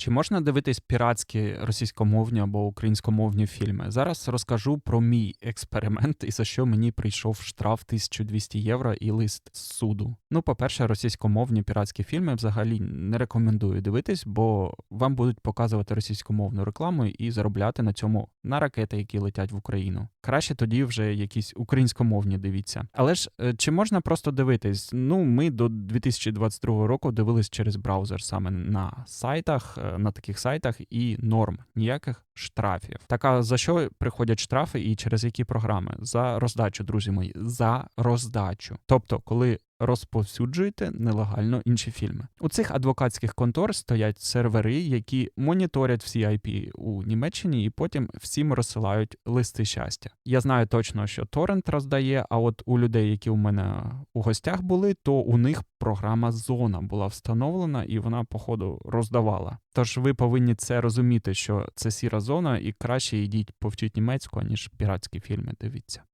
Чи можна дивитись піратські російськомовні або українськомовні фільми? Зараз розкажу про мій експеримент і за що мені прийшов штраф 1200 євро і лист з суду. Ну, по-перше, російськомовні піратські фільми взагалі не рекомендую дивитись, бо вам будуть показувати російськомовну рекламу і заробляти на цьому на ракети, які летять в Україну. Краще тоді вже якісь українськомовні дивіться. Але ж е, чи можна просто дивитись? Ну, ми до 2022 року дивились через браузер саме на сайтах, е, на таких сайтах і норм, ніяких штрафів. Так а за що приходять штрафи і через які програми? За роздачу, друзі мої, за роздачу. Тобто, коли розповсюджуєте нелегально інші фільми. У цих адвокатських контор стоять сервери, які моніторять всі IP у Німеччині і потім всім розсилають листи щастя. Я знаю точно, що торрент роздає, а от у людей, які у мене у гостях були, то у них програма Зона була встановлена і вона, походу, роздавала. Тож ви повинні це розуміти, що це сіра зона, і краще йдіть повчіть німецьку, аніж піратські фільми. Дивіться.